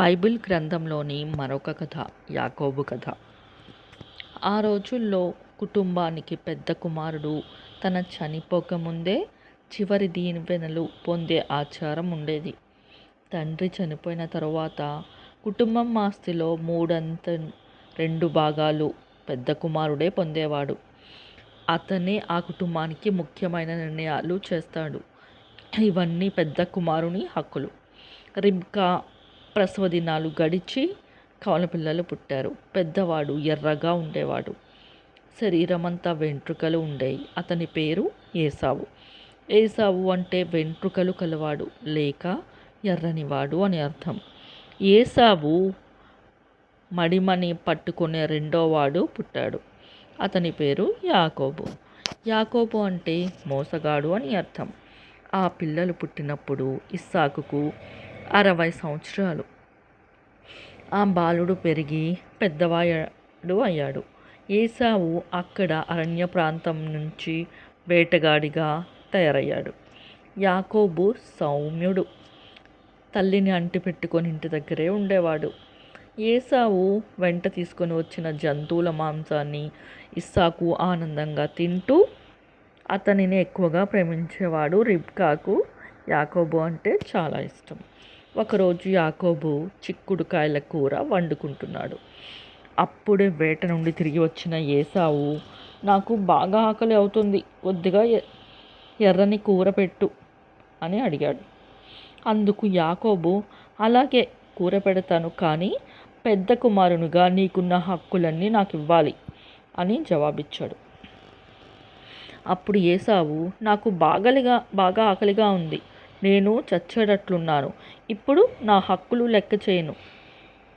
Bible గ్రంథంలోని మరొక కథ యాకోబు కథ. ఆ రోజుల్లో కుటుంబానికి పెద్ద కుమారుడు తన చనిపోకముందే చివరి దీవెనలు పొందే ఆచారం ఉండేది. తండ్రి చనిపోయిన తరువాత కుటుంబం ఆస్తిలో మూడంత రెండు భాగాలు పెద్ద కుమారుడే పొందేవాడు. అతనే ఆ కుటుంబానికి ముఖ్యమైన నిర్ణయాలు చేస్తాడు. ఇవన్నీ పెద్ద కుమారుని హక్కులు. రిబ్కా ప్రసవ దినాలు గడిచి కవలపిల్లలు పుట్టారు. పెద్దవాడు ఎర్రగా ఉండేవాడు. శరీరమంతా వెంట్రుకలు ఉండేవి అతని పేరు ఏసావు. ఏసావు అంటే వెంట్రుకలు కలవాడు లేక ఎర్రనివాడు అని అర్థం. ఏసావు మడిమని పట్టుకునే రెండోవాడు పుట్టాడు. అతని పేరు యాకోబు. యాకోబు అంటే మోసగాడు అని అర్థం. ఆ పిల్లలు పుట్టినప్పుడు ఇస్సాకుకు అరవై సంవత్సరాలు. ఆ బాలుడు పెరిగి పెద్దవాడు అయ్యాడు. ఏసావు అక్కడ అరణ్య ప్రాంతం నుంచి వేటగాడిగా తయారయ్యాడు. యాకోబు సౌమ్యుడు. తల్లిని అంటి పెట్టుకొని ఇంటి దగ్గరే ఉండేవాడు. ఏసావు వెంట తీసుకొని వచ్చిన జంతువుల మాంసాన్ని ఇస్సాకు ఆనందంగా తింటూ అతనిని ఎక్కువగా ప్రేమించేవాడు రిబ్కాకు. యాకోబు అంటే చాలా ఇష్టం. ఒకరోజు యాకోబు చిక్కుడుకాయల కూర వండుకుంటున్నాడు. అప్పుడే వేట నుండి తిరిగి వచ్చిన ఏసావు నాకు బాగా ఆకలి అవుతుంది కొద్దిగా ఎర్రని కూర పెట్టు అని అడిగాడు. అందుకు యాకోబు అలాగే కూర పెడతాను కానీ పెద్ద కుమారునిగా నీకున్న హక్కులన్నీ నాకు ఇవ్వాలి అని జవాబిచ్చాడు. అప్పుడు ఏసావు నాకు బాగలిగా బాగా ఆకలిగా ఉంది నేను చచ్చేటట్లున్నాను ఇప్పుడు నా హక్కులు లెక్క చేయను.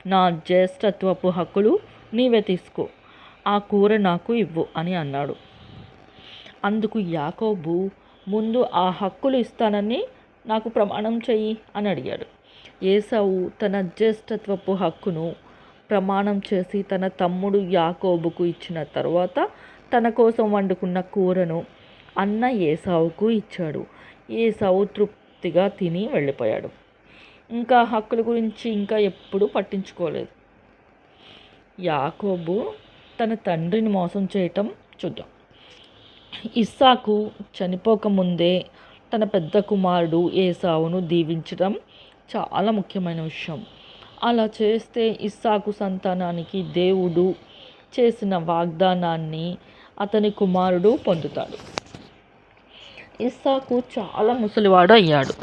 నా జ్యేష్ఠత్వపు హక్కులు నీవే తీసుకో. ఆ కూర నాకు ఇవ్వు అని అన్నాడు. అందుకు యాకోబు ముందు ఆ హక్కులు ఇస్తానని నాకు ప్రమాణం చెయ్యి అని అడిగాడు. ఏసావు తన జ్యేష్ఠత్వపు హక్కును ప్రమాణం చేసి తన తమ్ముడు యాకోబుకు ఇచ్చిన తర్వాత తన కోసం వండుకున్న కూరను అన్న ఏసావుకు ఇచ్చాడు. ఏసావు తృప్తిగా తిని వెళ్ళిపోయాడు. ఇంకా హక్కుల గురించి ఇంకా ఎప్పుడూ పట్టించుకోలేదు. యాకోబు తన తండ్రిని మోసం చేయటం చూద్దాం. ఇస్సాకు చనిపోకముందే తన పెద్ద కుమారుడు ఏసావును దీవించడం చాలా ముఖ్యమైన విషయం. అలా చేస్తే ఇస్సాకు సంతానానికి దేవుడు చేసిన వాగ్దానాన్ని అతని కుమారుడు పొందుతాడు. ఇస్సాకు చాలా ముసలివాడు అయ్యాడు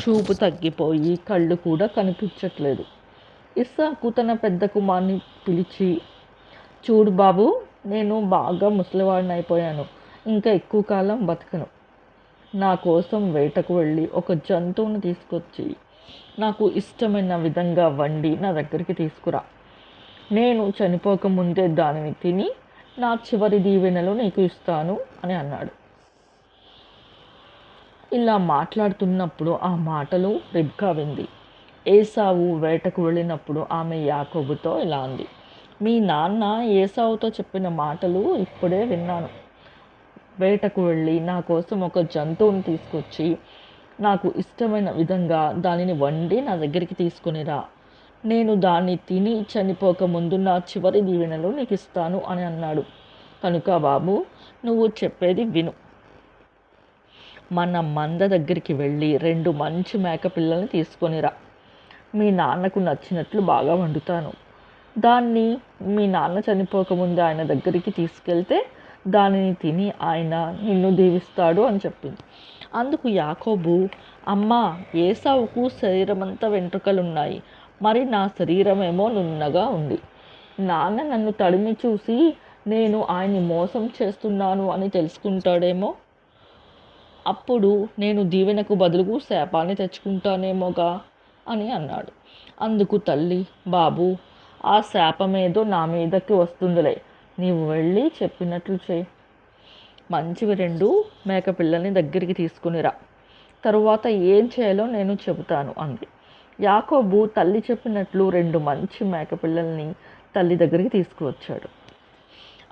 చూపు తగ్గిపోయి కళ్ళు కూడా కనిపించట్లేదు. ఇస్సాకు తన పెద్ద కుమార్ని పిలిచి చూడు బాబు నేను బాగా ముసలివాడిని అయిపోయాను ఇంకా ఎక్కువ కాలం బతకను. నా కోసం వేటకు వెళ్ళి ఒక జంతువుని తీసుకొచ్చి నాకు ఇష్టమైన విధంగా వండి నా దగ్గరికి తీసుకురా. నేను చనిపోకముందే దానిని తిని నా చివరి దీవెనలు నీకు ఇస్తాను అని అన్నాడు. ఇలా మాట్లాడుతున్నప్పుడు ఆ మాటలు రిబ్కా వింది. ఏసావు వేటకు వెళ్ళినప్పుడు ఆమె యాకోబుతో ఇలా అంది. మీ నాన్న ఏసావుతో చెప్పిన మాటలు ఇప్పుడే విన్నాను. వేటకు వెళ్ళి నా కోసం ఒక జంతువుని తీసుకొచ్చి నాకు ఇష్టమైన విధంగా దానిని వండి నా దగ్గరికి తీసుకునిరా నేను దాన్ని తిని చనిపోక ముందు నా చివరి దీవెనలు నీకు ఇస్తాను అని అన్నాడు. కనుక బాబు నువ్వు చెప్పేది విను. మన మంద దగ్గరికి వెళ్ళి రెండు మంచి మేక పిల్లల్ని తీసుకొనిరా మీ నాన్నకు నచ్చినట్లు బాగా వండుతాను. దాన్ని మీ నాన్న చనిపోకముందు ఆయన దగ్గరికి తీసుకెళ్తే దానిని తిని ఆయన నిన్ను దీవిస్తాడు అని చెప్పింది. అందుకు యాకోబు అమ్మ ఏసావుకు శరీరమంతా వెంట్రుకలున్నాయి. మరి నా శరీరమేమో నున్నగా ఉంది. నాన్న నన్ను తడిమి చూసి నేను ఆయన్ని మోసం చేస్తున్నాను అని తెలుసుకుంటాడేమో? అప్పుడు నేను దీవెనకు బదులుకు శాపాన్ని తెచ్చుకుంటానేమోగా? అని అన్నాడు. అందుకు తల్లి బాబు ఆ శాపమేదో నా మీదకి వస్తుందిలే. నీవు వెళ్ళి చెప్పినట్లు చేయి. మంచివి రెండు మేక పిల్లల్ని దగ్గరికి తీసుకునిరా తరువాత ఏం చేయాలో నేను చెబుతాను అంది. యాకోబు తల్లి చెప్పినట్లు రెండు మంచి మేక పిల్లల్ని తల్లి దగ్గరికి తీసుకువచ్చాడు.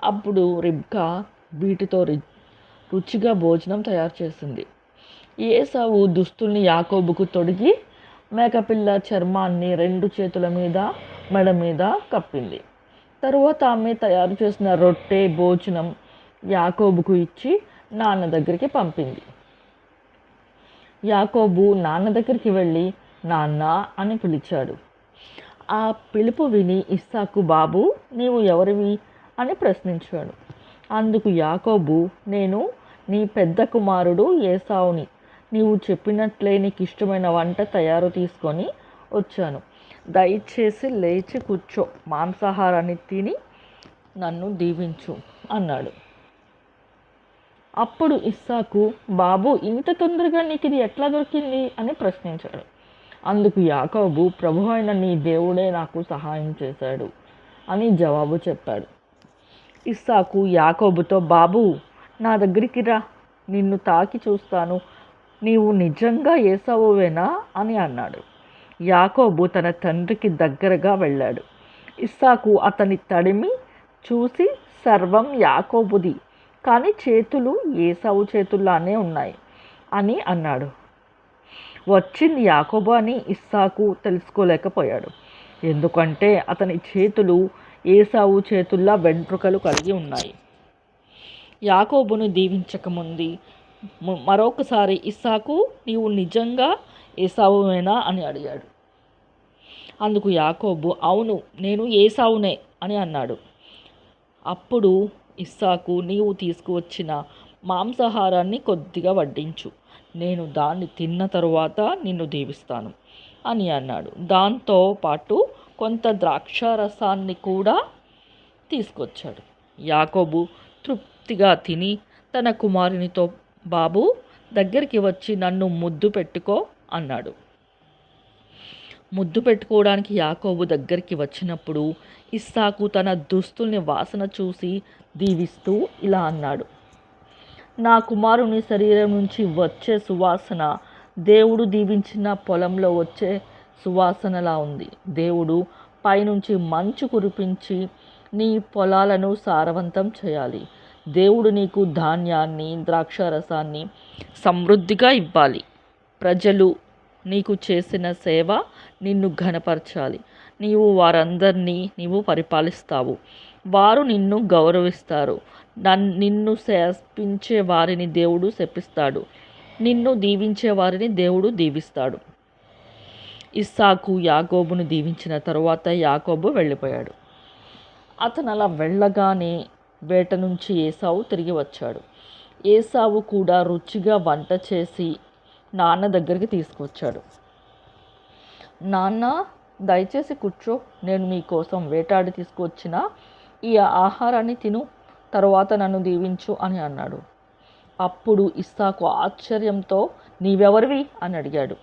అప్పుడు రిబ్కా వీటితో రుచిగా భోజనం తయారు చేసింది. ఏసావు దుస్తుల్ని యాకోబుకు తొడిగి మేకపిల్ల చర్మాన్ని రెండు చేతుల మీద మెడ మీద కప్పింది. తరువాత ఆమె తయారు చేసిన రొట్టె భోజనం యాకోబుకు ఇచ్చి నాన్న దగ్గరికి పంపింది. యాకోబు నాన్న దగ్గరికి వెళ్ళి నాన్న అని పిలిచాడు. ఆ పిలుపు విని ఇస్సాకు బాబు నీవు ఎవరివి? అని ప్రశ్నించాడు. అందుకు యాకోబు నేను నీ పెద్ద కుమారుడు ఏసావుని. నీవు చెప్పినట్లే నీకు ఇష్టమైన వంట తయారు తీసుకొని వచ్చాను. దయచేసి లేచి కూర్చో. మాంసాహారాన్ని తిని నన్ను దీవించు అన్నాడు. అప్పుడు ఇస్సాకు బాబు ఇంత తొందరగా నీకు ఇది ఎట్లా దొరికింది? అని ప్రశ్నించాడు. అందుకు యాకోబు ప్రభు అయిన నీ దేవుడే నాకు సహాయం చేశాడు అని జవాబు చెప్పాడు. ఇస్సాకు యాకోబుతో బాబు నా దగ్గరికి రా. నిన్ను తాకి చూస్తాను. నీవు నిజంగా ఏసావువేనా? అని అన్నాడు. యాకోబు తన తండ్రికి దగ్గరగా వెళ్ళాడు. ఇస్సాకు అతని తడిమి చూసి సర్వం యాకోబుది కానీ చేతులు ఏసావు చేతుల్లానే ఉన్నాయి అని అన్నాడు. వచ్చింది యాకోబు అని ఇస్సాకు తెలుసుకోలేకపోయాడు. ఎందుకంటే అతని చేతులు ఏసావు చేతుల్లా వెంట్రుకలు కలిగి ఉన్నాయి. యాకోబును దీవించకముంది. మరొకసారి ఇస్సాకు నీవు నిజంగా ఏసావుమేనా అని అడిగాడు. అందుకు యాకోబు అవును నేను ఏసావునే అని అన్నాడు. అప్పుడు ఇస్సాకు నీవు తీసుకువచ్చిన మాంసాహారాన్ని కొద్దిగా వడ్డించు. నేను దాన్ని తిన్న తరువాత నిన్ను దీవిస్తాను అని అన్నాడు. దాంతో పాటు కొంత ద్రాక్ష రసాన్ని కూడా తీసుకొచ్చాడు. యాకోబు తృప్తి తృప్తిగా తిని తన కుమారునితో బాబు దగ్గరికి వచ్చి నన్ను ముద్దు పెట్టుకో అన్నాడు. ముద్దు పెట్టుకోవడానికి యాకోబు దగ్గరికి వచ్చినప్పుడు ఇస్సాకు తన దుస్తుల్ని వాసన చూసి దీవిస్తూ ఇలా అన్నాడు. నా కుమారుని శరీరం నుంచి వచ్చే సువాసన దేవుడు దీవించిన పొలంలో వచ్చే సువాసనలా ఉంది. దేవుడు పైనుంచి మంచు కురిపించి నీ పొలాలను సారవంతం చేయాలి. దేవుడు నీకు ధాన్యాన్ని ద్రాక్షారసాన్ని సమృద్ధిగా ఇవ్వాలి. ప్రజలు నీకు చేసిన సేవ నిన్ను ఘనపరచాలి. నీవు వారందరినీ నీవు పరిపాలిస్తావు. వారు నిన్ను గౌరవిస్తారు. నన్ నిన్ను శపించే వారిని దేవుడు శపిస్తాడు. నిన్ను దీవించే వారిని దేవుడు దీవిస్తాడు. ఇస్సాకు యాకోబును దీవించిన తరువాత యాకోబు వెళ్ళిపోయాడు. అతను అలా వెళ్ళగానే వేట నుంచి ఏసావు తిరిగి వచ్చాడు. ఏసావు కూడా రుచిగా వంట చేసి నాన్న దగ్గరికి తీసుకొచ్చాడు నాన్న దయచేసి కూర్చో. నేను మీకోసం వేటాడి తీసుకొచ్చిన ఈ ఆహారాన్ని తిను. తరువాత నన్ను దీవించు అని అన్నాడు. అప్పుడు ఇస్సాకు ఆశ్చర్యంతో నీవెవరివి? అని అడిగాడు.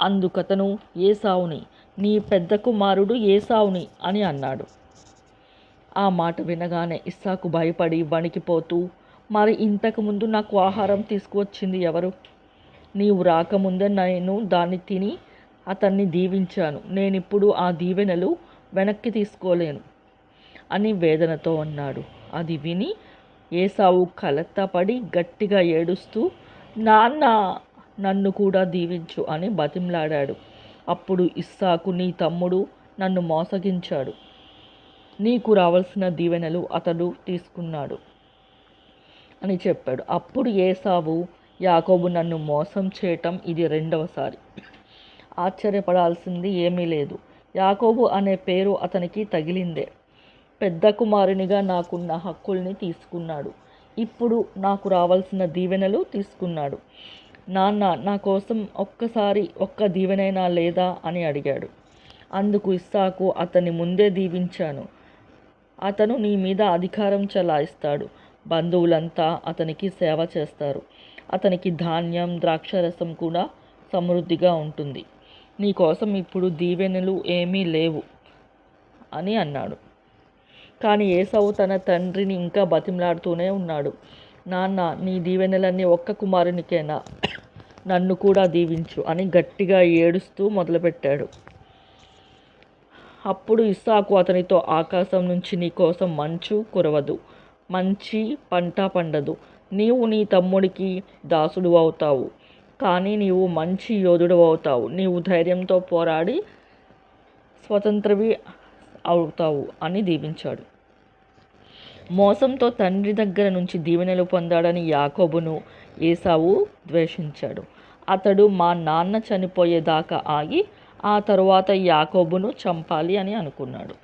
అందుకతను ఏసావుని. నీ పెద్ద కుమారుడు ఏసావుని అని అన్నాడు. ఆ మాట వినగానే ఇస్సాకు భయపడి వణికిపోతూ మరి ఇంతకుముందు నాకు ఆహారం తీసుకువచ్చింది ఎవరు? నీవు రాకముందే నేను దాన్ని తిని అతన్ని దీవించాను. నేనిప్పుడు ఆ దీవెనలు వెనక్కి తీసుకోలేను అని వేదనతో అన్నాడు. అది విని ఏసావు కలత్తపడి గట్టిగా ఏడుస్తూ నాన్న నన్ను కూడా దీవించు అని బతిమలాడాడు. అప్పుడు ఇస్సాకు నీ తమ్ముడు నన్ను మోసగించాడు. నీకు రావాల్సిన దీవెనలు అతడు తీసుకున్నాడు అని చెప్పాడు. అప్పుడు ఏసావు యాకోబు నన్ను మోసం చేయటం ఇది రెండవసారి ఆశ్చర్యపడాల్సింది ఏమీ లేదు. యాకోబు అనే పేరు అతనికి తగిలిందే. పెద్ద కుమారునిగా నాకున్న హక్కుల్ని తీసుకున్నాడు. ఇప్పుడు నాకు రావాల్సిన దీవెనలు తీసుకున్నాడు. నాన్న నా కోసం ఒక్కసారి ఒక్క దీవెనైనా లేదా అని అడిగాడు. అందుకు ఇస్సాకు అతన్ని ముందే దీవించాను. అతను నీ మీద అధికారం చలాయిస్తాడు. బంధువులంతా అతనికి సేవ చేస్తారు. అతనికి ధాన్యం ద్రాక్షరసం కూడా సమృద్ధిగా ఉంటుంది. నీ కోసం ఇప్పుడు దీవెనలు ఏమీ లేవు అని అన్నాడు. కానీ ఏసవు తన తండ్రిని ఇంకా బతిమలాడుతూనే ఉన్నాడు. నాన్న నీ దీవెనలన్నీ ఒక్క కుమారునికేనా? నన్ను కూడా దీవించు అని గట్టిగా ఏడుస్తూ మొదలుపెట్టాడు. అప్పుడు ఇస్సాకు అతనితో ఆకాశం నుంచి నీ కోసం మంచు కురవదు. మంచి పంట పండదు. నీవు నీ తమ్ముడికి దాసుడు అవుతావు. కానీ నీవు మంచి యోధుడు అవుతావు. నీవు ధైర్యంతో పోరాడి స్వతంత్రవి అవుతావు అని దీవించాడు. మోసంతో తండ్రి దగ్గర నుంచి దీవెనలు పొందాడని యాకోబును ఏసావు ద్వేషించాడు. అతడు మా నాన్న చనిపోయేదాకా ఆగి ఆ తరువాత యాకోబును చంపాలి అని అనుకున్నాడు.